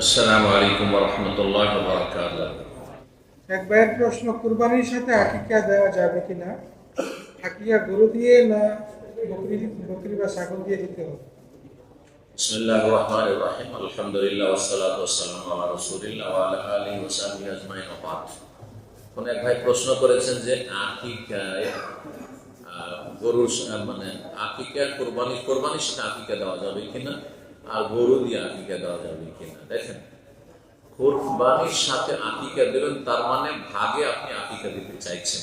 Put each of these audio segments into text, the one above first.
আসসালামু আলাইকুম রহমতুল্লাহ এক ভাইয়ের প্রশ্ন কুরবানির সাথে আকিকা দেওয়া যাবে কিনা? আকিকা গরু দিয়ে না বকরি বকরি বা ছাগল দিয়ে দিতে হবে? বিসমিল্লাহ রহমান রহিম। আলহামদুলিল্লাহ ওসালাত ওসালাম আল্লাহ রসুলিল্লাহ আল্লাহ আলী ওসাহি আজমাইন ওবাদ কোন এক ভাই প্রশ্ন করেছেন যে আকিকায় গরুর মানে আকিকা কোরবানি কোরবানির সাথে আকিকা দেওয়া যাবে কিনা? আর গরু দিয়ে আকিকা দেওয়া যাবে কিনা? দেখেন, কোরবানির সাথে আকিকা দেবেন তার মানে ভাগে আপনি আকিকা দিতে চাইছেন।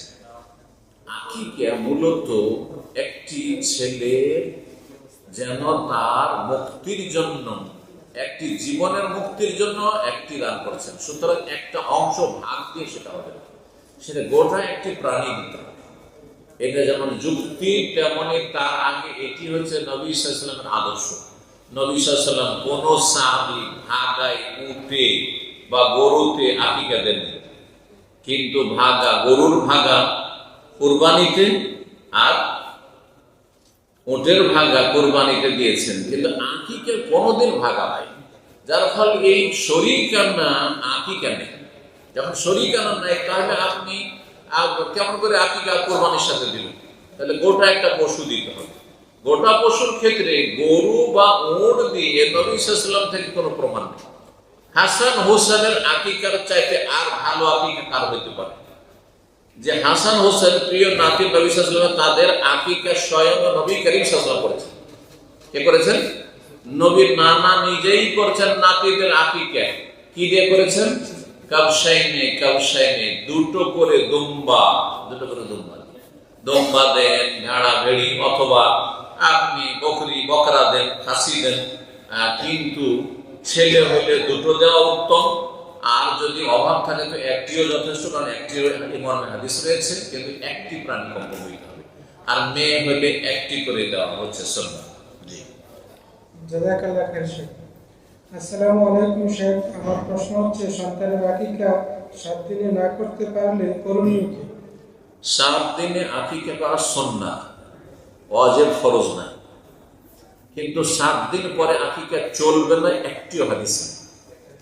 আকিকা মূলত একটি ছেলে যেন তার মুক্তির জন্য, একটি জীবনের মুক্তির জন্য একটি দান করছেন। সুতরাং একটা অংশ ভাগ দিয়ে সেটা হবে। সেটা গোটা একটি প্রাণী দিতে এটা যেমন যুক্তি, তেমনি তার আগে এটি হচ্ছে নবী সাল্লামের আদর্শ। নবী সাল্লাম কোন সাহাবি, ভাগায় উঠে বা গরুতে আকিকা কিন্তু ভাগা, গরুর ভাগা কুরবানিতে আর ভাগা কোরবানিতে দিয়েছেন। কিন্তু আকিকে কোনোদিন ভাগা হয় যার ফলে এই শরীরকান্না আকিকা নেই। যখন শরীরকান্না নেই, তাহলে আপনি কেমন করে আকিকা কোরবানির সাথে দিলেন? তাহলে গোটা একটা পশু দিতে হবে। গোটা পশুর ক্ষেত্রে গরু বা ওট দিয়ে নবী সাল্লাম থেকে কোনো প্রমাণ নেই। হাসান হোসেনের আকিকার চাইতে আর ভালো আকিকা কার হইতে পারে? যে হাসান হোসেন প্রিয় নাতি নবী সাল্লাম তাদের আকিকা স্বয়ং নবী করিম সাল্লাম করেছেন। কে করেছেন? নবীর নানা নিজেই করেছেন নাতিদের আকিকা। কি দিয়ে করেছেন? কাবসাইনে কাবসাইনে দুটো করে দুম্বা, দুটো করে দুম্বা। দম্বা দেন ভেড়া ভেড়ি অথবা আপনি বকরি বকরা দেন খাসি দেন কিন্তু ছেলে হলে দুটো দেওয়া উত্তম। আর যদি অভাব থাকে তো একটিও যথেষ্ট কারণ একটিও ইমামে হাদিস রয়েছে কিন্তু একটি প্রাণী কম হইতে হবে। আর মেয়ে হলে একটি করে দেওয়া হচ্ছে সন্ধ্যা জি। জাজাকাল্লাহ খাইর শেখ। আসসালামু আলাইকুম শেখ। আমার প্রশ্ন হচ্ছে সন্তানের আকিকা সাত দিনে না করতে পারলে করণীয় কি? সাত দিনে আকিকা করা সন্না অজেব ফরজ না। কিন্তু সাত দিন পরে আকিকা চলবে না একটিও হাদিস নেই।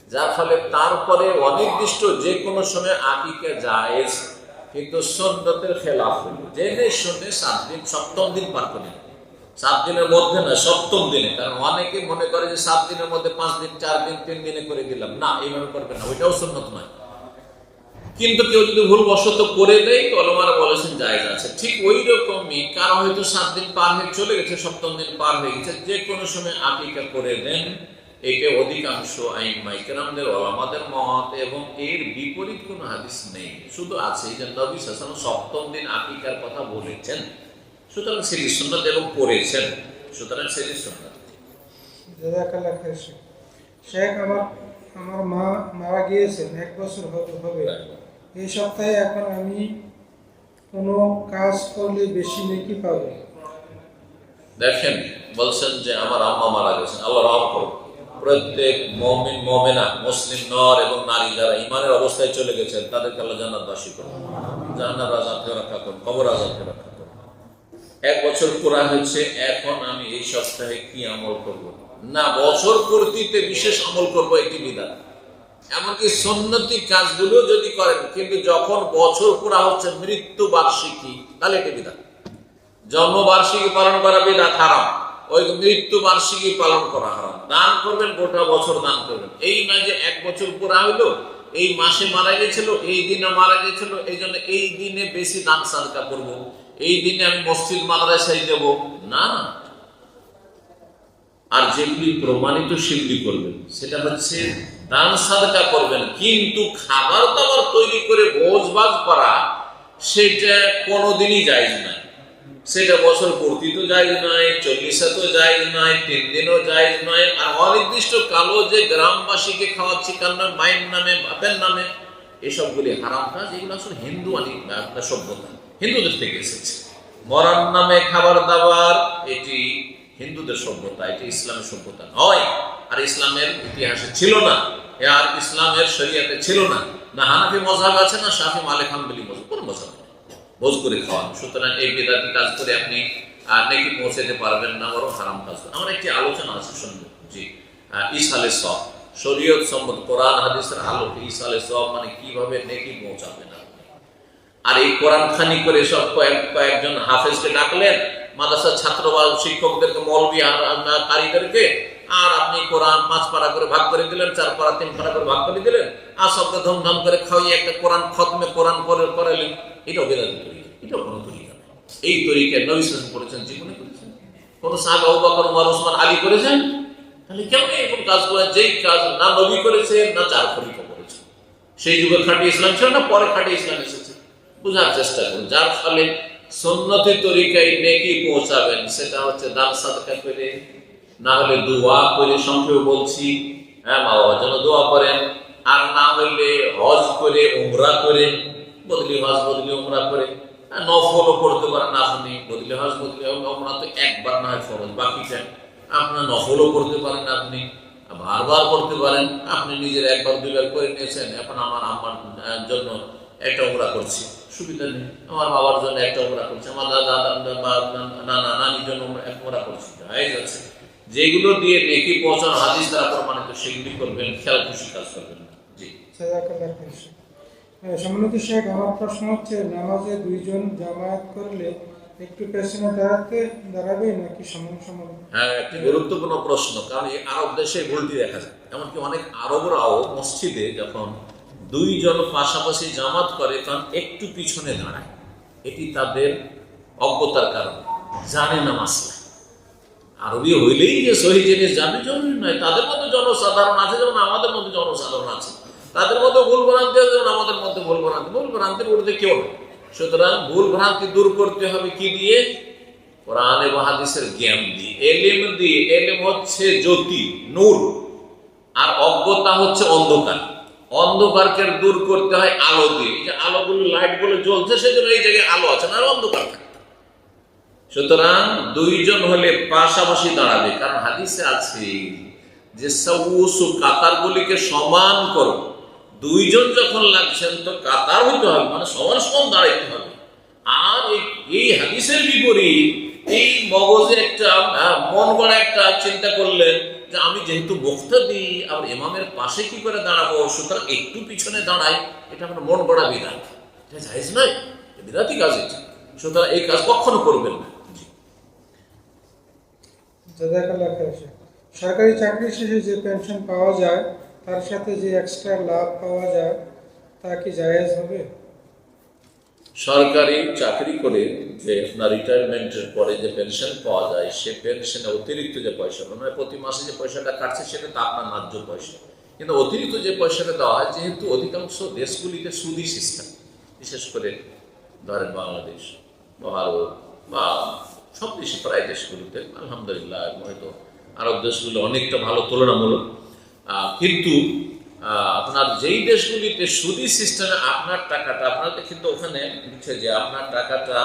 যার ফলে তারপরে অনির্দিষ্ট যে কোনো সময় আকিকা জায়েজ, কিন্তু সন্ন্যতের খেলাফ হইল জেনে শুনে সাত দিন, সপ্তম দিন পার করে। সাত দিনের মধ্যে না, সপ্তম দিনে। কারণ অনেকে মনে করে যে সাত দিনের মধ্যে পাঁচ দিন, চার দিন, তিন দিনে করে দিলাম। না, এইভাবে করবে না। ওইটাও সন্ন্যত নয়। কিন্তু কেউ যদি ভুল বশত করে দেয় তো অলমারা বলেছেন জায়গা আছে। ঠিক ওই রকমই কারও হয়তো সাত দিন পার হয়ে চলে গেছে সপ্তম দিন পার হয়ে গেছে যে কোনো সময় আকিকা করে দেন একে অধিকাংশ আইন মাইকেরামদের ওলামাদের মত এবং এর বিপরীত কোনো হাদিস নেই। শুধু আছে যে নবী সাসান সপ্তম দিন আকিকার কথা বলেছেন। সুতরাং সেটি সুন্নত এবং পড়েছেন। সুতরাং সেটি সুন্নত। শেখ। শেখ আমার আমার মা মারা গিয়েছেন এক বছর হবে। এই সপ্তাহে এখন আমি কোনো কাজ করলে বেশি নেকি পাবো? দেখেন, বলছেন যে আমার আম্মা মারা গেছেন আল্লাহ রহম করুন প্রত্যেক মমিন, মমেনা, মুসলিম নর এবং নারী যারা ইমানের অবস্থায় চলে গেছেন তাদেরকে আল্লাহ জান্নাত বাসী করুন জান্নাত আজাদ থেকে রক্ষা করুন কবর আজাদ থেকে রক্ষা করুন এক বছর পুরা হয়েছে, এখন আমি এই সপ্তাহে কি আমল করব? না, বছর পূর্তিতে বিশেষ আমল করব একটি বিধান। এমনকি সন্ন্যতি কাজগুলো যদি করেন, কিন্তু যখন বছর পুরা হচ্ছে মৃত্যু বার্ষিকী, তাহলে এটি বিধান। জন্মবার্ষিকী পালন করা বিধাত হারাম। ওই মৃত্যু বার্ষিকী পালন করা হারাম। দান করবেন, গোটা বছর দান করবেন। এই নয় যে এক বছর পুরা হইল, এই মাসে মারা গেছিল, এই দিনে মারা গেছিল, এই জন্য এই দিনে বেশি দান সাদকা করব। এই দিনে আমি মসজিদ, মাদ্রাসায় দেব না। আর যেগুলি প্রমাণিত সেগুলি করবেন, সেটা হচ্ছে দান সাদকা করবেন। কিন্তু খাবার দাবার তৈরি করে ভোজ ভাগ করা, সেটা কোনোদিনই জায়জ নাই সেটা বছর পূর্তি তো জায়জ নয়, চল্লিশে তো জায়জ নয়, তিন দিনও জায়জ নয়। আর অনির্দিষ্ট কালো যে গ্রামবাসীকে খাওয়াচ্ছি, কার নামে? মায়ের নামে, বাপের নামে, এসবগুলি হারাম কাজ। এগুলো আসলে হিন্দু আনি সভ্যতা। হিন্দুদের থেকে এসেছে। মরার নামে খাবার দাবার, এটি হিন্দুদের সভ্যতা, এটি ইসলামের সভ্যতা নয়। আর ইসলামের ইতিহাসে ছিল না। আর ইসলামের শরিয়াতে ছিল না। না হানাফি মজাব আছে, না শাফি মালিক হাম্বলি মজাব কোন মজাব ভোজ করে খাওয়ানো সুতরাং এই বেদাতি কাজ করে আপনি আর নাকি পৌঁছাতে পারবেন না, বরং হারাম কাজ করে। আমার একটি আলোচনা আছে শুনব জি। ইসালে সব শরীয়ত সম্মত কোরআন, হাদিসের আলোকে। ইসালে সব মানে কীভাবে নেকি পৌঁছাবেন আপনি? আর এই কোরআন খানি করে সব কয়েক, কয়েকজন হাফেজকে ডাকলেন। মাদ্রাসার ছাত্র বা শিক্ষকদেরকে, মৌলবি আর আর আপনি কোরআন পাঁচ পারা করে ভাগ করে দিলেন, চার পারা, তিন পারা করে ভাগ করে দিলেন, আর সবকে ধুমধাম করে খাওয়িয়ে একটা কোরআন খতমে কোরআন করে করালেন বেদাতি তরিকা, এটাও কোনো তরিকা এই তরিকা নবী করেছেন জীবনে করেছেন। সাহাবা করেছেন? তাহলে কেমন এরকম কাজ করে, যেই কাজ না নবী করেছে, না চার খলিফা করেছে। সেই যুগে খাঁটি ইসলাম ছিল না, পরে খাঁটি ইসলাম এসেছে। বোঝার চেষ্টা করুন, যার ফলে সন্ন্যতি তরিকায় নেকি পৌঁছাবেন, সেটা হচ্ছে দান সাদকা করে না হলে দোয়া করে সংক্ষেপে বলছি হ্যাঁ মা বাবার জন্য দোয়া করেন, আর না হইলে হজ করে, উমরা করে, বদলি হজ, বদলি উমরা করে আর নফলও করতে পারেন আপনি বদলি হজ, বদলি উমরা তো একবার না হয় ফরজ বাকিটা আপনার নফলও করতে পারেন আপনি বারবার করতে পারেন, আপনি নিজের একবার দুইবার করে নিয়েছেন, এখন আমার আমার জন্য একটা উমরা করছি। সুবিধা নেই, আমার বাবার জন্য একটা উমরা করছি, আমার দাদা নানা, নানির জন্য উমরা করছি হয়ে যাচ্ছে। যেগুলো দিয়ে নেকি পৌঁছানো হাদিস দ্বারা প্রমাণিত সেগুলি করবেন খেয়াল খুশি কাজ করবেন। হ্যাঁ, সম্মানিত শেখ আমার প্রশ্ন হচ্ছে নামাজে দুইজন জামায়াত করলে একটু পেছনে দাঁড়াতে দাঁড়াবে নাকি সমান সমান? হ্যাঁ একটি গুরুত্বপূর্ণ প্রশ্ন কারণ এই আরব দেশে ভুলটি দেখা যায়। এমনকি অনেক আরবরাও মসজিদে যখন দুইজন পাশাপাশি জামাত করে তখন একটু পিছনে দাঁড়ায় এটি তাদের অজ্ঞতার কারণে। জানে না মাসলা আরবি হইলেই যে সহি জিনিস জানে জরুরি নয়। তাদের মধ্যে জনসাধারণ আছে, যেমন আমাদের মধ্যে জনসাধারণ আছে। তাদের মধ্যে ভুল ভ্রান্তি আছে, যেমন আমাদের মধ্যে ভুল ভ্রান্তি। ভুল ভ্রান্তির ঊর্ধ্বে কেউ নেই। সুতরাং ভুল ভ্রান্তি দূর করতে হবে কি দিয়ে? কোরআন এবং হাদিসের জ্ঞান দিয়ে। এলিম দিয়ে। এলিম হচ্ছে জ্যোতি, নূর। আর অজ্ঞতা হচ্ছে অন্ধকার। অন্ধকারকে দূর করতে হয় আলো দিয়ে। যে আলোগুলো লাইটগুলো জ্বলছে, সেজন্য এই জায়গায় আলো আছে, না আর অন্ধকার থাকে। সুতরাং দুইজন হলে পাশাপাশি দাঁড়াবে। কারণ হাদিসে আছে যে সবুসু কাতারগুলিকে সমান করো। দুইজন যখন লাগছেন তো কাতার হইতে হবে মানে সমান সমান দাঁড়াইতে হবে। আর এই- হাদিসের বিপরীত এই মগজে একটা মন গড়া একটা চিন্তা করলেন যে আমি যেহেতু বক্তা দিই আর ইমামের পাশে কি করে দাঁড়াবো? সুতরাং একটু পিছনে দাঁড়াই, এটা আমার মন গড়া বিধান এটা জায়জ নয় বিরাটি কাজ এটা। সুতরাং এই কাজ কখনো করবেন না। খাইর শেখ। সরকারি চাকরি শেষে যে পেনশন পাওয়া যায়, তার সাথে যে এক্সট্রা লাভ পাওয়া যায়, তা কি জায়েজ হবে সরকারি চাকরি করে যে আপনার রিটায়ারমেন্টের পরে যে পেনশন পাওয়া যায়, সে পেনশনে অতিরিক্ত যে পয়সা মানে প্রতি মাসে যে পয়সাটা কাটছে, সেটা তো আপনার ন্যায্য পয়সা কিন্তু অতিরিক্ত যে পয়সাটা দেওয়া হয়, যেহেতু অধিকাংশ দেশগুলিতে সুদি সিস্টেম বিশেষ করে ধরেন বাংলাদেশ ভারত বা সব দেশে প্রায় দেশগুলিতে আলহামদুলিল্লাহ এবং হয়তো আরব দেশগুলো অনেকটা ভালো, তুলনামূলক। কিন্তু আপনার যেই দেশগুলিতে সুদি সিস্টেমে আপনার টাকাটা, আপনাদের কিন্তু ওখানে লিখছে যে আপনার টাকাটা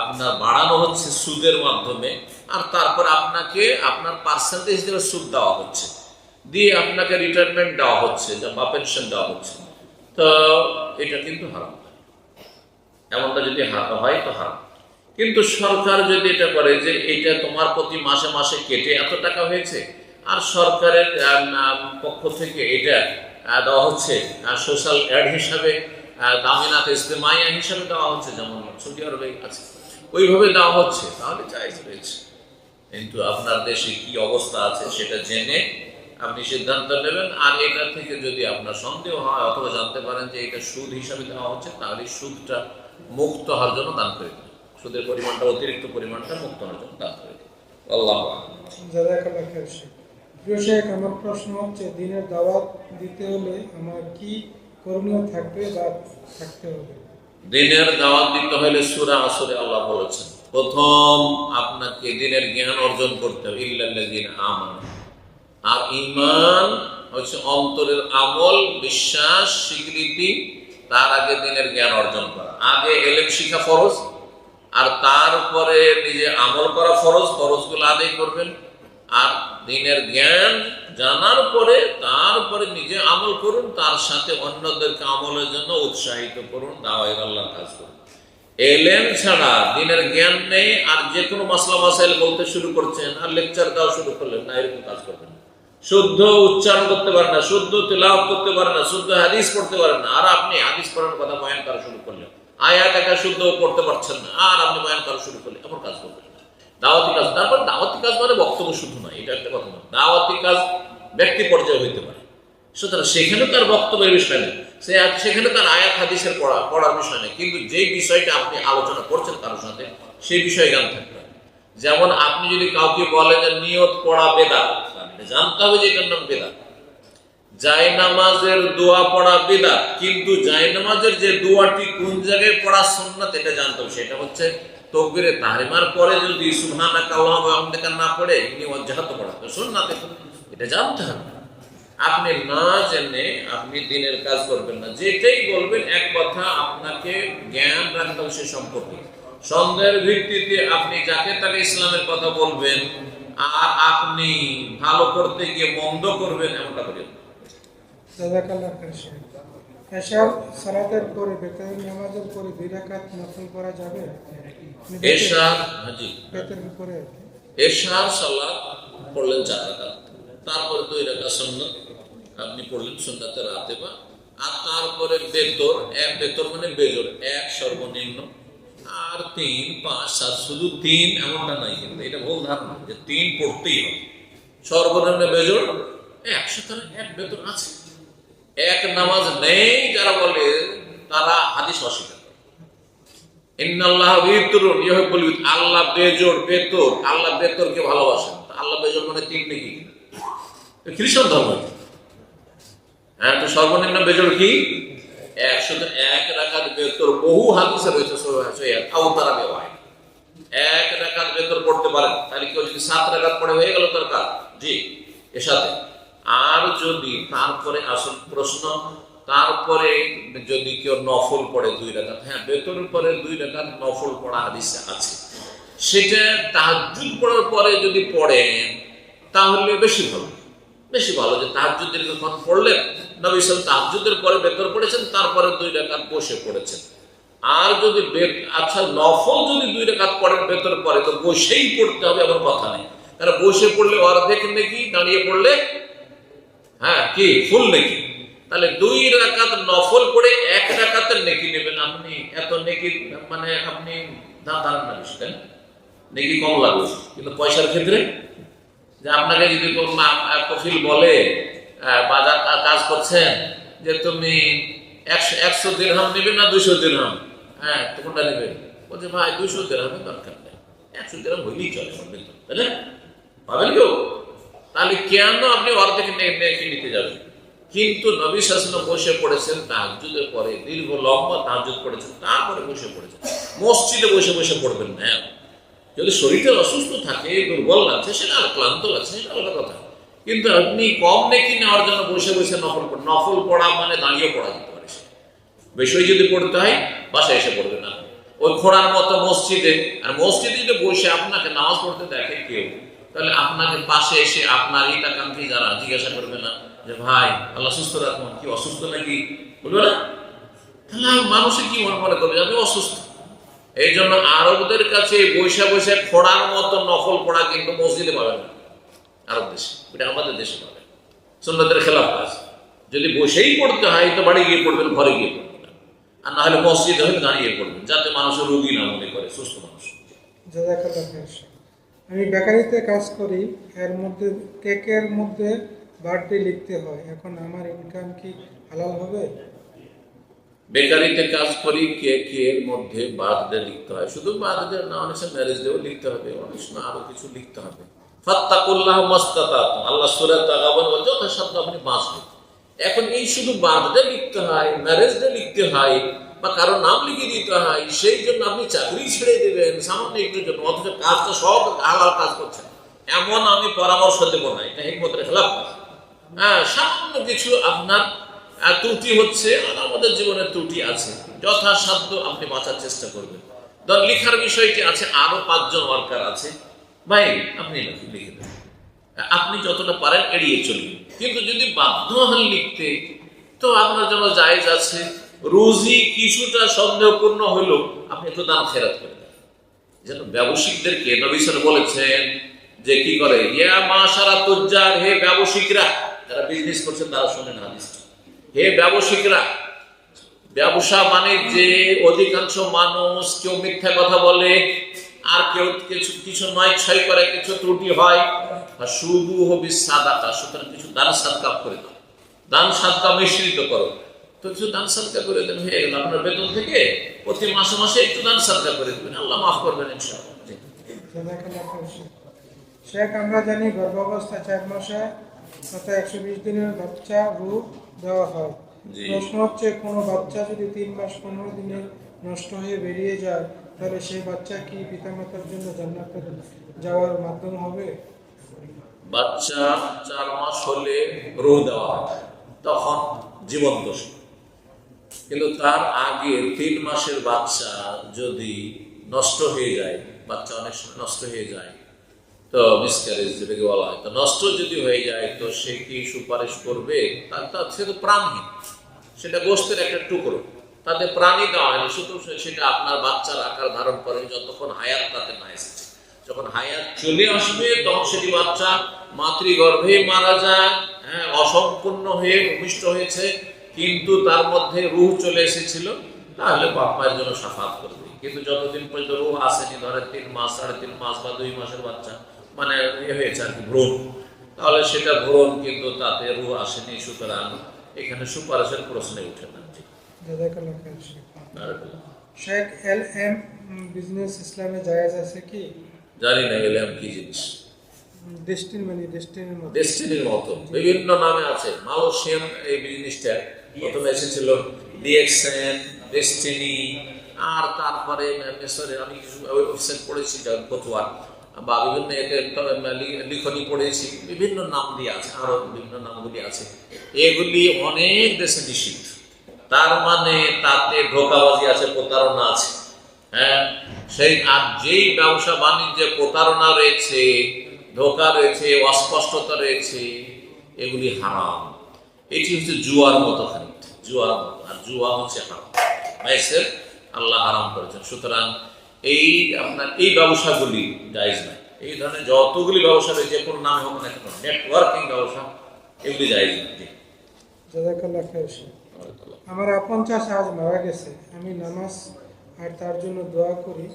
আপনার বাড়ানো হচ্ছে সুদের মাধ্যমে, আর তারপর আপনাকে আপনার পার্সেন্টেজ হিসেবে সুদ দেওয়া হচ্ছে। দিয়ে আপনাকে রিটায়ারমেন্ট দেওয়া হচ্ছে বা পেনশন দেওয়া হচ্ছে। তো, এটা কিন্তু হারাম। এমনটা যদি হয়, তো হারাম। কিন্তু সরকার যদি এটা করে যে এটা তোমার প্রতি মাসে মাসে কেটে এত টাকা হয়েছে আর সরকারের পক্ষ থেকে এটা দেওয়া হচ্ছে সোশ্যাল অ্যাড হিসাবে আহ, দামিনাত ইস্তেমাইয়া হিসাবে দেওয়া হচ্ছে যেমন সৌদি আরবে আছে। ওইভাবে দেওয়া হচ্ছে তাহলে চাইজ রয়েছে কিন্তু আপনার দেশে কি অবস্থা আছে সেটা জেনে আপনি সিদ্ধান্ত নেবেন আর এটা থেকে যদি আপনার সন্দেহ হয় অথবা জানতে পারেন যে এটা সুদ হিসাবে দেওয়া হচ্ছে তাহলে সুদটা মুক্ত হওয়ার জন্য দান করে দিন। সুদের পরিমাণটা অতিরিক্ত পরিমাণটা মুক্ত হওয়ার জন্য দান করে আল্লাহ প্রিয় শেখ আমার প্রশ্ন হচ্ছে দিনের দাওয়াত দিতে হলে আমার কি করণীয় থাকবে বা থাকতে হবে? দিনের দাওয়াত দিতে হলে সুরা আসরে আল্লাহ বলেছেন প্রথম আপনাকে দিনের জ্ঞান অর্জন করতে হবে ইল্লাল্লাযিন আমান। আর ঈমান হচ্ছে অন্তরের আমল বিশ্বাস স্বীকৃতি তার আগে দিনের জ্ঞান অর্জন করা। আগে এলেম শিখা ফরজ আর তারপরে নিজে আমল করা ফরজ, ফরজগুলো আদায় করবেন। আর দিনের জ্ঞান জানার পরে তারপরে নিজে আমল করুন, তার সাথে অন্যদেরকে আমলের জন্য উৎসাহিত করুন দাওয়াই কাজ করুন। এলেম ছাড়া দিনের জ্ঞান নেই, আর যে কোনো মাসলা মাসাইল বলতে শুরু করছেন, আর লেকচার দেওয়া শুরু করলেন, না, এরকম কাজ করবেন শুদ্ধ উচ্চারণ করতে পারে না, শুদ্ধ তেলাওয়াত করতে পারে না, শুদ্ধ হাদিস পড়তে পারেন না। আর আপনি হাদিস পড়ার কথা বয়ান করা শুরু করলেন। আয়াত একা শুদ্ধ করতে পারছেন না। আর আপনি বয়ান করা শুরু করলেন এমন কাজ করবেন না। দাওয়াতি কাজ, তারপর দাওয়াতি কাজ মানে বক্তব্য শুধু নয়, এটা একটা কথা নয়। দাওয়াতি কাজ ব্যক্তি পর্যায়ে হইতে পারে। সুতরাং সেখানে তার বক্তব্যের বিষয় নেই। সে সেখানে তার আয়াত হাদিসের পড়া, পড়ার বিষয় নেই। কিন্তু যে বিষয়টা আপনি আলোচনা করছেন কারোর সাথে, সেই বিষয়ে জ্ঞান থাকতে হবে। যেমন আপনি যদি কাউকে বলেন যে নিয়ত পড়া বেদা জানতে হবে যে এটার নাম বেদা জায়নামাজের দোয়া পড়া বেদা কিন্তু জায়নামাজের যে দোয়াটি কোন জায়গায় পড়া সুন্নাত এটা জানতে সেটা হচ্ছে তকবিরে তাহরিমার পরে যদি না পড়ে এটা জানতে হবে। আপনি না জেনে আপনি দিনের কাজ করবেন না, যেটাই বলবেন এক কথা, আপনাকে জ্ঞান রাখতে হবে সে সম্পর্কে। সন্দেহের ভিত্তিতে আপনি যাকে তাকে ইসলামের কথা বলবেন, আর আপনি ভালো করতে গিয়ে মন্দ করবেন, এমনটা করেন। জাজাকাল্লাহ খান এসব সালাতের পরে বেতন নামাজের পরে দুই রাকাত নফল করা যাবে? এশা হাজি। বেতনের পরে এশার সালাত পড়লেন চার রাকাত। তারপরে দুই রাকাত সুন্নাত। আপনি পড়লেন সুন্নাতের রাতে বা। আর তারপরে বেতর এক বেতর মানে বেজর এক সর্বনিম্ন। আর তিন পাঁচ সাত শুধু তিন এমনটা নাই। কিন্তু এটা ভুল ধারণা যে তিন পড়তেই হবে। সর্বনিম্ন বেজর একশো সুতরাং এক বেতর আছে। এক নামাজ নেই, যারা বলে তারা হাদিস অস্বীকার করে। আল্লাহ বেজোড় বেতর। আল্লাহ বেতরকে ভালোবাসেন। আল্লাহ বেজোড় মানে তিন নাকি খ্রিস্টান ধর্ম হ্যাঁ তো সর্বনিম্ন বেজোড় কি? একশো এক রাখার বেতর, বহু হাদিসে রয়েছে আও তারা বেওয়ায় এক রাকাত বেতর পড়তে পারেন। তাহলে কেউ যদি সাত রাকাত পড়ে, হয়ে গেল তার কাজ। জি, এর সাথে। আর যদি তারপরে আসল প্রশ্ন, তারপরে যদি কেউ নফল পড়ে দুই রাকাত হ্যাঁ বেতরের পরে দুই রাকাত নফল পড়া হাদিসে আছে। সেটা তাহাজ্জুদ পড়ার পরে যদি পড়েন তাহলে বেশি ভালো। বেশি ভালো যে তাহাজ্জুদের যখন পড়লেন নবী সাল তাহাজ্জুদের পরে বেতর পড়েছেন, তারপরে দুই রাকাত বসে পড়েছেন। আর যদি আচ্ছা নফল যদি দুই রেখাত পড়েন ভেতর পরে, তো বসেই পড়তে হবে, এমন কথা নেই। তারা বসে পড়লে অর্ধেক নাকি, দাঁড়িয়ে পড়লে হ্যাঁ কি? ফুল নেকি? তাহলে দুই রাকাত নফল পড়ে এক রাকাতের নেকি নেবেন আপনি। এত নেকি মানে আপনি দাঁড়ান না তাই নেকি কম লাগবে। কিন্তু পয়সার ক্ষেত্রে, যে আপনাকে যদি কফিল বলে বাজার কাজ করছেন, যে তুমি একশো একশো দিরহাম নেবে না দুইশো দিরহাম? হ্যাঁ তো কোনটা নেবে? বলছে, ভাই, দুইশো দিরহামের দরকার নেই। একশো দিরহাম হইলেই চলে তাই না? পাবেন কেউ? তাহলে কেন আপনি অর্ধেক নেকি নিতে যাবেন? কিন্তু নবী শাসন বসে পড়েছেন তাহাজুদের পরে, দীর্ঘ লম্বা তাহাজুদ পড়েছেন, তারপরে বসে পড়েছেন। মসজিদে বসে বসে পড়বেন না। যদি শরীরটা অসুস্থ থাকে, দুর্বল লাগছে, সেটা আর ক্লান্ত লাগছে, সেটা আলাদা কথা। কিন্তু আপনি কম নেকি নেওয়ার জন্য বসে বসে নফল পড় নফল পড়া মানে দাঁড়িয়ে পড়া যেতে পারে বিষয় যদি পড়তে হয়, বাসায় এসে পড়বে না। ওই ঘোড়ার মতো মসজিদে, আর মসজিদে যদি বসে আপনাকে নামাজ পড়তে দেখে কেউ তাহলে আপনাকে পাশে এসে আপনার হিতাকাঙ্ক্ষী যারা জিজ্ঞাসা করবে না, যে ভাই, আল্লাহ সুস্থ রাখুন, কি অসুস্থ নাকি? বলবে না। তাহলে মানুষে কি মনে মনে করবে? আমি অসুস্থ। এই জন্য আরবদের কাছে বৈশা বৈশা খোড়ার মতো নফল পড়া কিন্তু মসজিদে পাবেন না। আরব দেশে। এটা আমাদের দেশে পাবেন। সুন্নতের খেলাফ কাজ যদি বসেই পড়তে হয়, তো বাড়ি গিয়ে পড়বেন, ঘরে গিয়ে পড়বেন আর না হলে মসজিদে হলে দাঁড়িয়ে পড়বেন। যাতে মানুষের রোগী না মনে করে, সুস্থ মানুষ। আমি বেকারিতে কাজ করি, এর মধ্যে কেকের মধ্যে বার্থডে লিখতে হয়। এখন আমার ইনকাম কি হালাল হবে? বেকারিতে কাজ করি কে কে এর মধ্যে বার্থডে লিখতে হয়। শুধু বার্থডে না, অনেক সময় ম্যারেজ ডেও লিখতে হবে, অনেক সময় আরও কিছু লিখতে হবে। ফাত্তাকুল্লাহ মাস্তাতাত আল্লাহ সূরা তাগাবন বলে, যথাসাধ্য আপনি বাঁচবেন। এখন এই শুধু বার্থডে লিখতে হয় ম্যারেজ ডে লিখতে হয় বা কারও নাম লিখে দিতে হয়, সেই জন্য আপনি চাকরি ছেড়ে দেবেন, সামান্য একটুর জন্য, অথচ কাজটা সব হালাল কাজ করছেন। এমন আমি পরামর্শ দেবো না, এটা হিকমতের খেলাফ। হ্যাঁ সামান্য কিছু আপনার ত্রুটি হচ্ছে, আর আমাদের জীবনের ত্রুটি আছে। যথাসাধ্য আপনি বাঁচার চেষ্টা করবেন। ধর, লেখার বিষয়টি আছে, আরও পাঁচজন ওয়ার্কার আছে। ভাই, আপনি লিখে দেন। আপনি যতটা পারেন এড়িয়ে চলবেন কিন্তু যদি বাধ্য হন লিখতে, তো আপনার জন্য জায়েজ আছে। রোজই কিছুটা সন্দেহপূর্ণ হইল আপনি একটু দান ফেরত করে দেন। যেন ব্যবসায়িকদেরকে নবী সাল বলেছেন যে কি করে? ইয়া মাশারা তুজ্জার, হে ব্যবসায়িকরা যারা বিজনেস করছেন তারা শোনেন হাদিসটা। হে ব্যবসায়িকরা ব্যবসা বাণিজ্যে অধিকাংশ মানুষ কেউ মিথ্যা কথা বলে, আর কেউ কিছু কিছু নয়, ছয় করে, কিছু ত্রুটি হয় শুধু হবি সাদাকা সুতরাং কিছু দান সাদকা করে দাও। দান সাদকা মিশ্রিত করো। তো কিছু দান সাদকা করে দেন হয়ে গেল। আপনার বেতন থেকে প্রতি মাসে মাসে একটু দান সাদকা করে দেবেন। আল্লাহ মাফ করবেন ইনশাআল্লাহ। শেখ। আমরা জানি গর্ভাবস্থা চার মাসে একশো বিশ দিনের বাচ্চা রূপ দেওয়া হয়। প্রশ্ন হচ্ছে কোনো বাচ্চা যদি তিন মাস পনেরো দিনে নষ্ট হয়ে বেরিয়ে যায় তাহলে সেই বাচ্চা কি পিতামাতার জন্য জান্নাতে যাওয়ার মাধ্যম হবে? বাচ্চা চার মাস হলে রোহ দেওয়া তখন জীবন দোষ। কিন্তু তার আগে তিন মাসের বাচ্চা যদি নষ্ট হয়ে যায় বাচ্চা অনেক সময় নষ্ট হয়ে যায় তো মিসক্যারেজ যেটাকে বলা হয় তো নষ্ট যদি হয়ে যায় তো সে কি সুপারিশ করবে? তার তার সে তো প্রাণহীন। সেটা গোস্তের একটা টুকরো। তাতে প্রাণী দেওয়া হয়নি শুধু সেটা আপনার বাচ্চার আকার ধারণ করেন যতক্ষণ হায়াত তাতে না এসেছে। যখন হায়াত চলে আসবে তখন সেটি বাচ্চা মাতৃগর্ভে মারা যায় হ্যাঁ অসম্পূর্ণ হয়ে ভূমিষ্ঠ হয়েছে। কিন্তু তার মধ্যে রুহ চলে এসেছিল তাহলে বাপ মায়ের জন্য সাফাত করবে কিন্তু যতদিন পর্যন্ত রুহ আসেনি ধরে তিন মাস সাড়ে তিন মাস বা দুই মাসের বাচ্চা মানে ইয়ে হয়েছে আর কি ভ্রূণ। তাহলে সেটা ভ্রূণ কিন্তু তাতে রুহ আসেনি সুতরাং এখানে সুপারিশের প্রশ্নে উঠে না শেখ। এল এম বিজনেস ইসলামে জায়েজ আছে কি? জানি না কি জিনিস। মানে ডেস্টিনের মতো। বিভিন্ন নামে আছে। মালয়েশিয়ান এই জিনিসটা প্রথমে এসেছিল ডিএক্সএন ডেস্টিনি আর তারপরে আমি কিছু ওয়েবসাইট পড়েছি বা বিভিন্ন পড়েছি, বিভিন্ন নাম দিয়ে আছে, আরও বিভিন্ন নামগুলি আছে। এগুলি অনেক দেশে নিষিদ্ধ। তার মানে তাতে ধোকাবাজি আছে, প্রতারণা আছে। হ্যাঁ? সেই, আর যেই ব্যবসা বাণিজ্যে প্রতারণা রয়েছে, ধোকা রয়েছে, অস্পষ্টতা রয়েছে, এগুলি হারাম। এটি হচ্ছে জুয়ার মতো খানিকটা জুয়ার মতো আর জুয়া হচ্ছে হারাম। মাইসের আল্লাহ হারাম করেছেন। সুতরাং এই আপনার এই ব্যবসাগুলি জায়জ নাই এই ধরনের যতগুলি ব্যবসা রয়েছে যে কোনো নামে হোক না কেন নেটওয়ার্কিং ব্যবসা এগুলি জায়জ নাই। আমার আপন চাষা আজ মারা গেছে। আমি নামাজ আর তার জন্য দোয়া করি।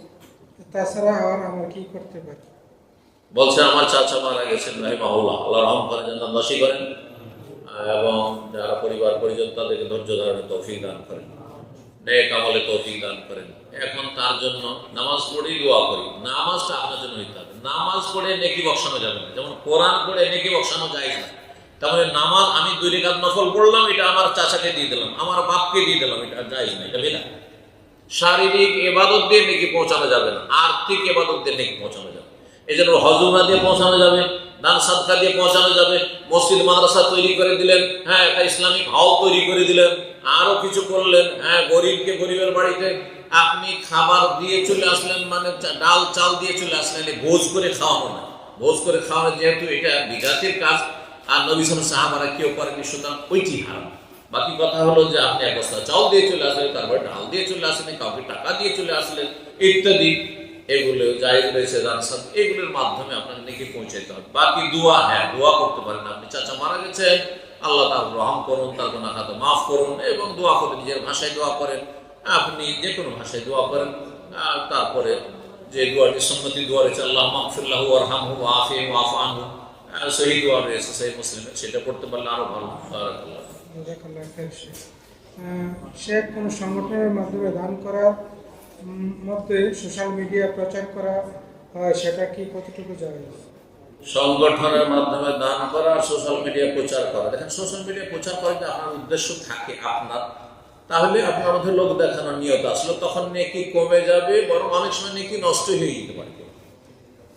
তাছাড়া আর আমার কি করতে পারি? বলছে আমার চাচা মারা গেছেন রাহিমাহুল্লাহ আল্লাহ রহম করেন জান্নাতবাসী করেন। আহ, এবং যারা পরিবার পরিজন, তাদেরকে ধৈর্য ধারণের তৌফিক দান করেন। নেক আমলে তৌফিক দান করেন। এখন তার জন্য নামাজ পড়েই দোয়া করি। নামাজটা আপনার জন্য হইতে হবে। নামাজ পড়ে নেকি বসানো যাবে না। যেমন কোরআন পড়ে নেকি বসানো যায় না। তাহলে নামাজ আমি দুই রেখাত নফল পড়লাম, এটা আমার চাচাকে দিয়ে দিলাম, আমার বাপকে দিয়ে দিলাম, এটা যাই না, এটা বেদা শারীরিক এবাদত দিয়ে নেকি পৌঁছানো যাবে না। আর্থিক এবাদত দিয়ে নেকি পৌঁছানো যাবে এই জন্য হজুরা দিয়ে পৌঁছানো যাবে। দান সাদকা দিয়ে পৌঁছানো যাবে। মসজিদ, মাদ্রাসা তৈরি করে দিলেন হ্যাঁ একটা ইসলামিক হল তৈরি করে দিলেন, আরও কিছু করলেন হ্যাঁ গরিবকে গরিবের বাড়িতে আপনি খাবার দিয়ে চলে আসলেন মানে ডাল, চাল দিয়ে চলে আসলেন ভোজ করে খাওয়ানো না। ভোজ করে খাওয়ানো যেহেতু এটা বিজাতির কাজ, আর নবী সাহাবারা কেউ করেনি সুতরাং ওইটি হারাম। বাকি কথা হলো যে আপনি এক বস্তা চাল দিয়ে চলে আসলেন, তারপরে ডাল দিয়ে চলে আসলেন, কাউকে টাকা দিয়ে চলে আসলেন, ইত্যাদি। এগুলো জায়েজ রয়েছে রানসাদ এগুলোর মাধ্যমে আপনার নেকি পৌঁছাইতে হবে। বাকি দোয়া হ্যাঁ দোয়া করতে পারেন আপনি চাচা মারা গেছে আল্লাহ তার রহম করুন তার গুণা খাতা মাফ করুন এবং দোয়া করে নিজের ভাষায় দোয়া করেন। আপনি যে কোনো ভাষায় দোয়া করেন তারপরে যে দোয়াটি সম্মতি দোয়া রয়েছে আল্লাহ মাহফুল্লাহ আরহামহু আফি ওয়াফ আনহু আহ, সেই দোয়া রয়েছে সেই মুসলিমের সেটা করতে পারলে আরও ভালো। শেখ। কোনো সংগঠনের মাধ্যমে দান উম, মধ্যে সোশ্যাল মিডিয়া প্রচার করা হয়, সেটা কি কতটুকু জায়েজ সংগঠনের মাধ্যমে দান করা সোশ্যাল মিডিয়া প্রচার করা। দেখেন, সোশ্যাল মিডিয়া প্রচার করে যে আপনার উদ্দেশ্য থাকে আপনার, তাহলে আপনার মধ্যে লোক দেখানোর নিয়ত আসলো তখন নেকি কমে যাবে, বরং অনেক সময় নেকি নষ্ট হয়ে যেতে পারে।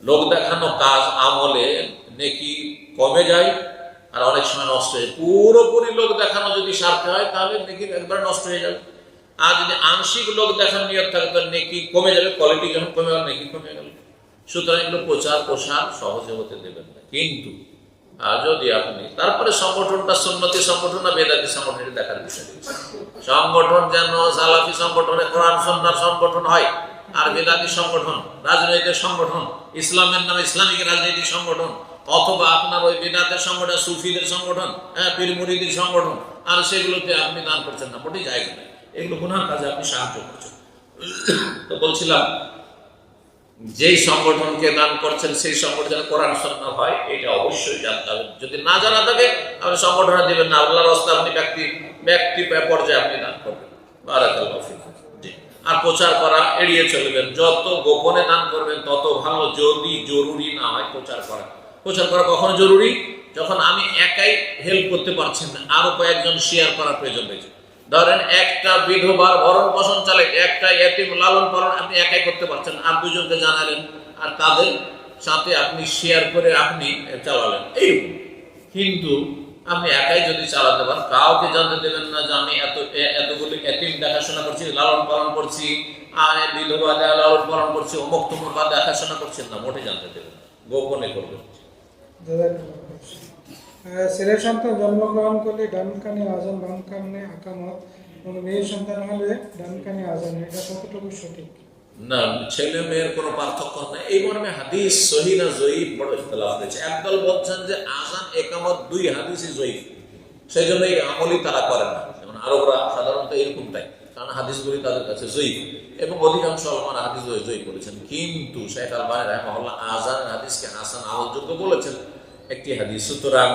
লোক দেখানো কাজ আমলে নেকি কমে যায় আর অনেক সময় নষ্ট হয়ে পুরোপুরি লোক দেখানো যদি স্বার্থে হয়, তাহলে নেকি একবার নষ্ট হয়ে যাবে। আর যদি আংশিক লোক দেখার নিয়ত থাকে, তাহলে নেকি কমে যাবে কোয়ালিটি যখন কমে গেল নেকি কমে গেল সুতরাং এগুলো প্রচার, প্রসার সহজে হতে দেবেন না। কিন্তু, আর যদি আপনি, তারপরে সংগঠনটা সন্ন্যতি সংগঠন না বেদাতি সংগঠন, এটা দেখার বিষয়। সংগঠন যেন সালাফি সংগঠনে, কোরআন সন্ন্যার সংগঠন হয়, আর বেদাতি সংগঠন, রাজনৈতিক সংগঠন, ইসলামের নামে ইসলামিক রাজনৈতিক সংগঠন, অথবা আপনার ওই বেদাতের সংগঠন, সুফিদের সংগঠন হ্যাঁ পীরমুরিদের সংগঠন, আর সেগুলোতে আপনি দান করছেন না, মোটেই জায়গা এগুলো গুনার কাজে আপনি সাহায্য করছেন। তো বলছিলাম, যেই সংগঠনকে দান করছেন, সেই সংগঠন কোরআন সন্না হয়, এটা অবশ্যই জানতে হবে। যদি না জানা থাকে আপনি সংগঠনে দেবেন না। আল্লাহর রাস্তা আপনি ব্যক্তি ব্যক্তি পর্যায়ে আপনি দান করবেন। আর প্রচার করা এড়িয়ে চলবেন। যত গোপনে দান করবেন, তত ভালো। যদি জরুরি না হয় প্রচার করা। প্রচার করা কখন জরুরি? যখন আমি একাই হেল্প করতে পারছেন না, আরও কয়েকজন শেয়ার করার প্রয়োজন রয়েছে। ধরেন একটা বিধবার ভরণ পোষণ চালে একটা এতিম লালন পালন আপনি একাই করতে পারছেন, আর দুজনকে জানালেন, আর তাদের সাথে আপনি শেয়ার করে আপনি চালালেন। এইরকম। কিন্তু আপনি একাই যদি চালাতে পারেন, কাউকে জানতে দেবেন না যে আমি এত এতগুলি এতিম দেখাশোনা করছি, লালন পালন করছি আর বিধবা লালন পালন করছি, অমুক তমুক দেখাশোনা করছেন না মোটে জানতে দেবেন গোপনে করবেন। ছেলে সন্তান জন্মগ্রহণ করলে ডান কানে আজান বাম কানে আকামত। এবং মেয়ের সন্তান হলে ডান কানে আজান। এটা কতটুকু সঠিক? না, ছেলে মেয়ের কোনো পার্থক্য নেই। এই মর্মে হাদিস সহি জয়ীফ বড় রয়েছে। একদল বলছেন যে আজান, একামত দুই হাদিসই জয়ীফ। সেই জন্য এই আমলই তারা করে না। যেমন আরবরা সাধারণত এরকমটাই কারণ হাদিসগুলি তাদের কাছে জয়ীফ। এবং অধিকাংশ আলমান হাদিস জয়ী করেছেন কিন্তু শেখ আলবানি রাহমাহুল্লাহ আজানের হাদিসকে হাসান আমলযোগ্য বলেছেন। একটি হাদিস। সুতরাং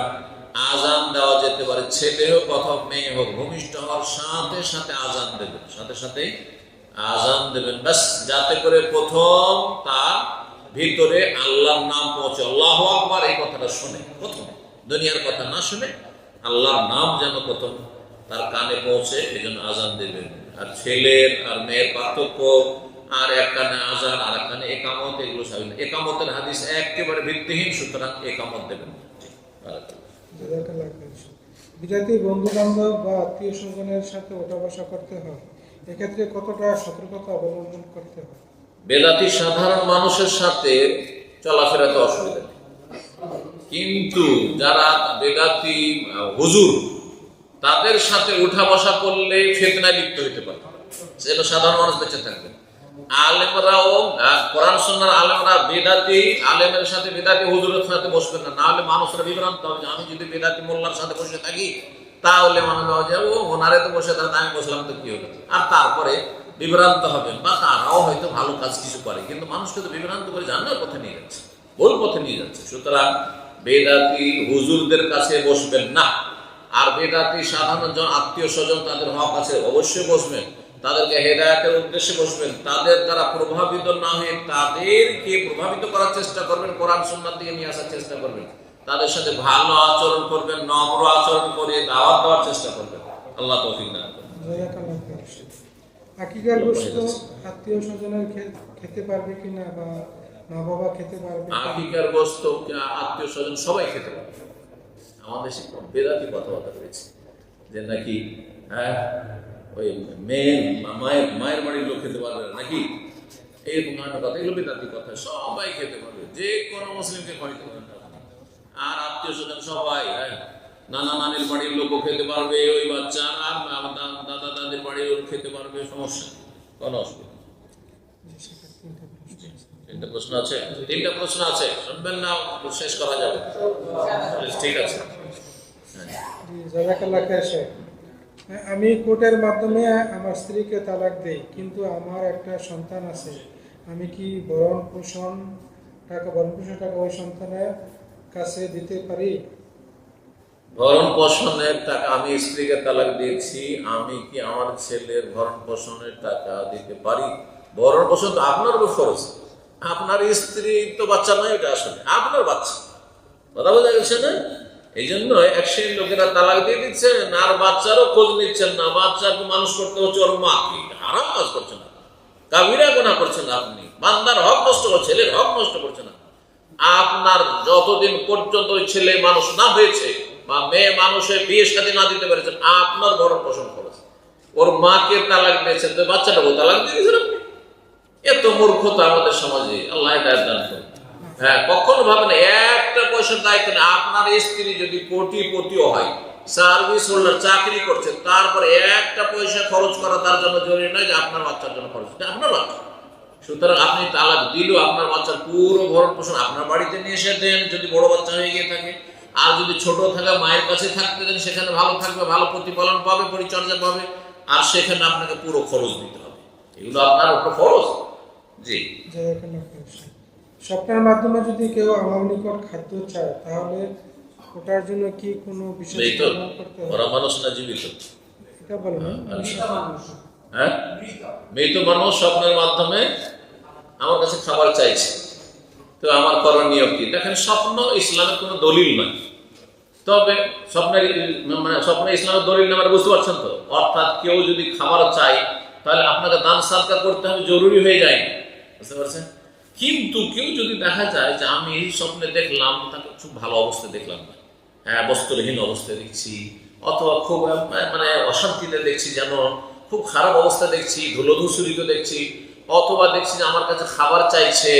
আজান দেওয়া যেতে পারে ছেলে হোক অথবা মেয়ে হোক, ভূমিষ্ঠ হওয়ার সাথে সাথে আজান দেবেন, সাথে সাথেই আজান দেবেন। ব্যাস, যাতে করে প্রথম তার ভিতরে আল্লাহর নাম পৌঁছে। আল্লাহ আকবার, এই কথাটা শুনে প্রথম। দুনিয়ার কথা না শুনে আল্লাহর নাম যেন প্রথম তার কানে পৌঁছে এই জন্য আজান দেবেন। আর ছেলের আর মেয়ের পার্থক্য আর এক কানে আজান আর এক কানে একামত এগুলো স্বাভাবিক না। একামতের হাদিস একেবারে ভিত্তিহীন সুতরাং একামত দেবেন। বিজাতি বন্ধু বান্ধব বা আত্মীয় স্বজনের সাথে ওঠা বসা করতে হয়। এক্ষেত্রে কতটা সতর্কতা অবলম্বন করতে হয়? বেদাতি সাধারণ মানুষের সাথে চলাফেরাতে অসুবিধা নেই। কিন্তু যারা বেদাতি হুজুর তাদের সাথে উঠা বসা করলে ফেতনায় লিপ্ত হইতে পারে সেটা সাধারণ মানুষ বেঁচে থাকবে আলেমরাও কোরআন সন্ন্যার আলেমরা বেদাতি, আলেমের সাথে বেদাতি, হুজুরের সাথে বসবেন না। নাহলে মানুষরা বিভ্রান্ত হবে আমি যদি বেদাতি মোল্লার সাথে বসে থাকি, তাহলে মানুষ যে, ও, ওনারে তো বসে থাকতে আমি বসলাম, তো কি হলো আর তারপরে বিভ্রান্ত হবেন, বা তারাও হয়তো ভালো কাজ কিছু করে, কিন্তু মানুষকে তো বিভ্রান্ত করে জানার পথে নিয়ে যাচ্ছে, ভুল পথে নিয়ে যাচ্ছে। সুতরাং বেদাতি হুজুরদের কাছে বসবেন না। আর বেদাতি সাধারণ জন, আত্মীয় স্বজন তাদের হক আছে, অবশ্যই বসবেন। তাদেরকে হেদায়তের উদ্দেশ্যে বসবেন। তাদের দ্বারা প্রভাবিত না হয়ে তাদেরকে প্রভাবিত করার চেষ্টা করবেন কোরআন সুন্নাত দিয়ে নিয়ে আসার চেষ্টা করবেন। তাদের সাথে ভালো আচরণ করবেন নম্র আচরণ করে দাওয়াত দেওয়ার চেষ্টা করবেন। আল্লাহ তৌফিক দান। আকিকার আত্মীয় স্বজনের খেতে পারবে কিনা বা মা বাবা খেতে পারবে আকিকার আত্মীয় স্বজন সবাই খেতে পারে আমাদের সে বেদাতি কথাবার্তা রয়েছে। যে নাকি হ্যাঁ ওই মেয়ের মায়ের মায়ের বাড়ির লোক খেতে পারবে নাকি? এরকম নানা কথা, এগুলো বেদাতি কথা, সবাই খেতে পারবে। যে কোনো মুসলিমকে খাইতে আর আত্মীয় স্বজন সবাই হ্যাঁ? নানা নানির বাড়ির লোকও খেতে পারবে, ওই বাচ্চা, আর দাদা, দাদির বাড়ির লোক খেতে পারবে, সমস্যা কোনো অসুবিধা। তিনটা প্রশ্ন আছে? তিনটা প্রশ্ন আছে, শুনবেন না, শেষ করা যাবে। ঠিক আছে। আমি কোর্টের মাধ্যমে আমার স্ত্রীকে তালাক দেই, কিন্তু আমার একটা সন্তান আছে। আমি কি ভরণ পোষণ টাকা, ভরণ পোষণ টাকা ওই সন্তানের কাছে দিতে পারি? ভরণ পোষণের টাকা আমি স্ত্রীকে তালাক দিয়েছি, আমি কি আমার ছেলের ভরণ পোষণের টাকা দিতে পারি? ভরণ পোষণ তো আপনার উপর খরচ আপনার স্ত্রী তো বাচ্চা নয় এটা আসলে। আপনার বাচ্চা। কথা বোঝা গেছে না? এই জন্য এক শ্রেণির লোকেরা তালাক দিয়ে দিচ্ছেন আর বাচ্চারও খোঁজ নিচ্ছেন না। বাচ্চাকে মানুষ করতে হচ্ছে ওর মা। কি হারাম কাজ করছেন না কাবিরা গোনা করছেন আপনি। বান্দার হক নষ্ট করছেন, ছেলের হক নষ্ট করছেন না আপনার যতদিন পর্যন্ত ওই ছেলে মানুষ না হয়েছে বা মেয়ে মানুষের বিয়ে সাথে না দিতে পেরেছেন, আপনার ভরণ পোষণ খরচ ওর মাকে তালাক দিয়েছেন, তো বাচ্চাটাকে তালাক দিয়ে দিয়েছেন আপনি। এত মূর্খতা আমাদের সমাজে, আল্লাহ হ্যাঁ কখনো ভাবেন পয়সার দায়িত্ব নেই আপনার স্ত্রী যদি কোটিপতিও হয় সার্ভিস হোল্ডার চাকরি করছে, তারপরে একটা পয়সা খরচ করা তার জন্য জরুরি নয় যে আপনার বাচ্চার জন্য খরচ এটা আপনার বাচ্চা। সুতরাং আপনি তালাক দিলেও আপনার বাচ্চার পুরো ভরণ পোষণ আপনার বাড়িতে নিয়ে এসে দেন, যদি বড় বাচ্চা হয়ে গিয়ে থাকে। আর যদি ছোট থাকে মায়ের কাছে থাকতে দেন, সেখানে ভালো থাকবে, ভালো প্রতিপালন পাবে, পরিচর্যা পাবে, আর সেখানে আপনাকে পুরো খরচ দিতে হবে। এগুলো আপনার উপর খরচ? জি। স্বপ্নের মাধ্যমে যদি কেউ আমার নিকট খাদ্য চায় তাহলে ওটার জন্য কি কোনো বিশেষ হবে? ওরা মানুষ না জীবিত? এটা বলেন হ্যাঁ মৃত মানুষ স্বপ্নের মাধ্যমে আমার কাছে খাবার চাইছে। তো আমার করণীয় কি? দেখেন স্বপ্ন ইসলামের কোনো দলিল নয়। তবে স্বপ্নের মানে স্বপ্নে ইসলামের দলিল না বুঝতে পারছেন তো? অর্থাৎ কেউ যদি খাবার চায় তাহলে আপনাকে দান সাদকা করতে হবে জরুরি হয়ে যায় না। বুঝতে পারছেন? কিন্তু কেউ যদি দেখা যায় যে আমি এই স্বপ্নে দেখলাম, তাকে খুব ভালো অবস্থা দেখলাম না। হ্যাঁ বস্ত্রহীন অবস্থায় দেখছি, অথবা খুব মানে অশান্তিতে দেখছি যেন খুব খারাপ অবস্থা দেখছি ধুলোধুসুরিত দেখছি, অথবা দেখছি যে আমার কাছে খাবার চাইছে।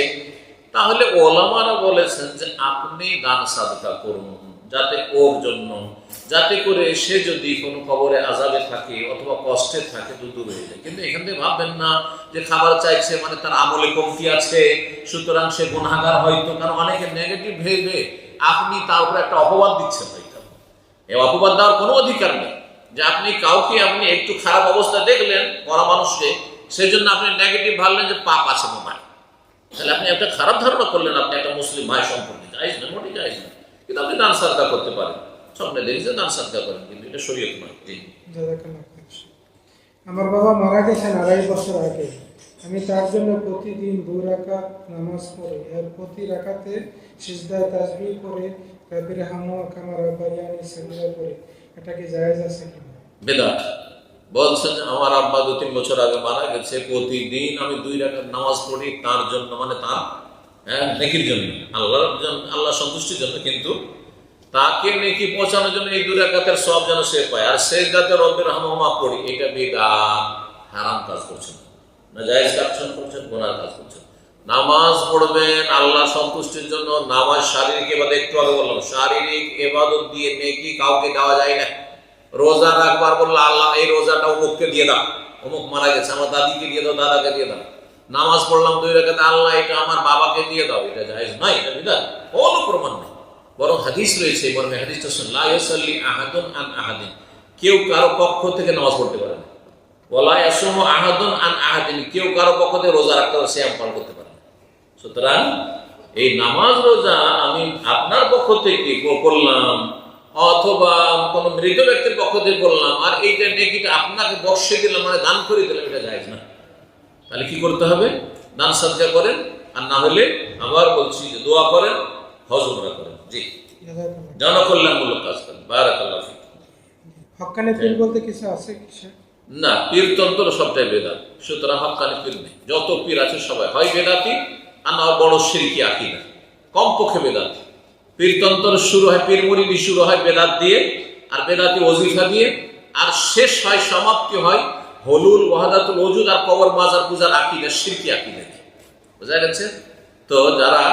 তাহলে ওলামারা বলেছেন যে আপনি দান সাদকা করুন। যাতে ওর জন্য, যাতে করে সে যদি কোনো খবরে আজাবে থাকে অথবা কষ্টে থাকে, তো দূর যায়। কিন্তু এখান থেকে ভাববেন না যে খাবার চাইছে মানে তার আমলে কমতি আছে, সুতরাং সে গুণাগার হয়তো, কারণ অনেকে নেগেটিভ ভেবে আপনি তার উপরে একটা অপবাদ দিচ্ছেন হয়তো। এই অপবাদ দেওয়ার কোনো অধিকার নেই। যে আপনি কাউকে, আপনি একটু খারাপ অবস্থা দেখলেন মরা মানুষকে সেই জন্য আপনি নেগেটিভ ভাবলেন যে পাপ আছে মোবাইল। তাহলে আপনি একটা খারাপ ধারণা করলেন, আপনি একটা মুসলিম ভাই সম্পর্কে। যাইজ না, মোটেই যাইজ না। কিন্তু আপনি দান সাদকা করতে পারেন। স্বপ্নে দেখেছে দান সাদকা করেন কিন্তু এটা শরীয়ত নয়। আমার বাবা মারা গেছেন আড়াই বছর আগে। আমি তার জন্য প্রতিদিন দুই রাকাত নামাজ পড়ি। এর প্রতি রাকাতে সিজদায় তাসবিহ করে কাবির হামু কামার বারিয়ানি সাজদা করে। এটা কি জায়েজ আছে কিনা বেদাত। বলছেন আমার আব্বা দু তিন বছর আগে মারা গেছে। প্রতিদিন আমি দুই রাকাত নামাজ পড়ি তার জন্য মানে তার হ্যাঁ, নেকির জন্য। আল্লাহর জন্য আল্লাহ সন্তুষ্টির জন্য কিন্তু তাকে নেকি পৌঁছানোর জন্য এই দুই রাকাতের সব যেন সে পায়। আর শেষ যাতে রব্বের হামা পড়ি এটা বেদাত হারাম কাজ করছেন। না জায়েজ কাজ করছেন গোনার কাজ করছেন। নামাজ পড়বেন আল্লাহ সন্তুষ্টির জন্য নামাজ শারীরিক এবাদত একটু আগে বললাম শারীরিক এবাদত দিয়ে নেকি কাউকে দেওয়া যায় না। রোজা রাখবার বলল আল্লাহ এই রোজাটা অমুককে দিয়ে দাও। অমুক মারা গেছে আমার দাদিকে দিয়ে দাও দাদাকে দিয়ে দাও। নামাজ পড়লাম দুই রেখাতে আল্লাহ এটা আমার বাবাকে দিয়ে দাও, এটা জায়েজ নয়, এটা বিধান কোনো প্রমাণ নেই। বরং হাদিস রয়েছে, বরং হাদিসটা শুন ইয়াসাল্লি আহাদুন আন আহাদিন। কেউ কারও পক্ষ থেকে নামাজ পড়তে পারে না। ওয়ালা ইয়াসুমু আহাদুন আন আহাদিন। কেউ কারও পক্ষ থেকে রোজা রাখতে পারে, সিয়াম পালন করতে পারে সুতরাং এই নামাজ রোজা আমি আপনার পক্ষ থেকে করলাম, অথবা কোন মৃত ব্যক্তির পক্ষ থেকে করলাম, আর এইটা নেকিটা আপনাকে বর্ষে দিলাম মানে দান করে দিলাম, এটা যায় না তাহলে কি করতে হবে? দান সাজ্জা করেন আর না হলে আবার বলছি যে দোয়া করেন হজ উমরা করেন। জি। জনকল্যাণমূলক কাজ করেন। বারাকাল্লাহ পীর বলতে কিছু আছে না পীরতন্ত্র সবটাই বেদাত। সুতরাং হকানি পীর নেই। যত পীর আছে সবাই। হয় বেদাতি আর না বড় সিরকি আকিদা। কমপক্ষে বেদাতি। পীরতন্ত্র শুরু হয় পীর মুরিদি শুরু হয় বেদাত দিয়ে আর বেদাতি ওজিফা দিয়ে আর শেষ হয় সমাপ্তি হয় হলুল ওয়াহাদাতুল ওজুদ আর কবর মাজার পূজার আকিদা, সিরকি আকিদা বোঝা গেছে? তো যারা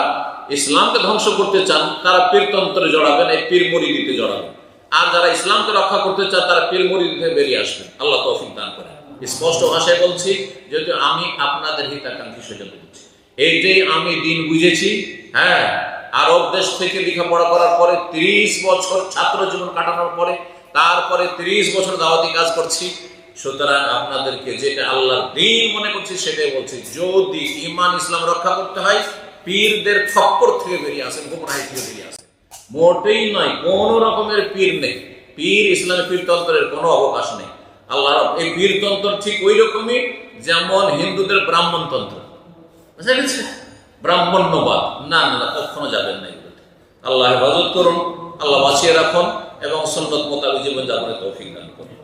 ইসলামকে ধ্বংস করতে চান, তারা পীরতন্ত্রে জড়াবেন, এই পীর মুরিদিতে জড়াবেন। আর যারা ইসলামকে রক্ষা করতে চান, তারা পীর মুরিদিতে বেরিয়ে আসবেন। আল্লাহ তৌফিক দান করেন। স্পষ্ট ভাষায় বলছি, যেহেতু আমি আপনাদের হিতাকাঙ্ক্ষী সেজন্য বলছি। এইটাই আমি দিন বুঝেছি হ্যাঁ? আরব দেশ থেকে লেখাপড়া করার পরে তিরিশ বছর ছাত্র জীবন কাটানোর পরে, তারপরে তিরিশ বছর দাওয়াতি কাজ করছি। সুতরাং আপনাদেরকে যেটা আল্লাহর দিন মনে করছি সেটাই বলছি, যদি ইমান ইসলাম রক্ষা করতে হয়, পীরদের খপ্পর থেকে বেরিয়ে আসেন গোপনাই থেকে বেরিয়ে আসেন। মোটেই নয়, কোন রকমের পীর নেই। পীর, ইসলামের পীরতন্ত্রের কোনো অবকাশ নেই। আল্লাহ এই পীরতন্ত্র ঠিক ওই রকমই যেমন হিন্দুদের ব্রাহ্মণতন্ত্র। বুঝা গেছে ব্রাহ্মণ্যবাদ। না না কখনো যাবেন না এগুলোতে। আল্লাহ হেফাজত করুন, আল্লাহ বাঁচিয়ে রাখুন এবং সন্ন্যত মোতাবেক জীবন যাপনের তৌফিক দান করুন।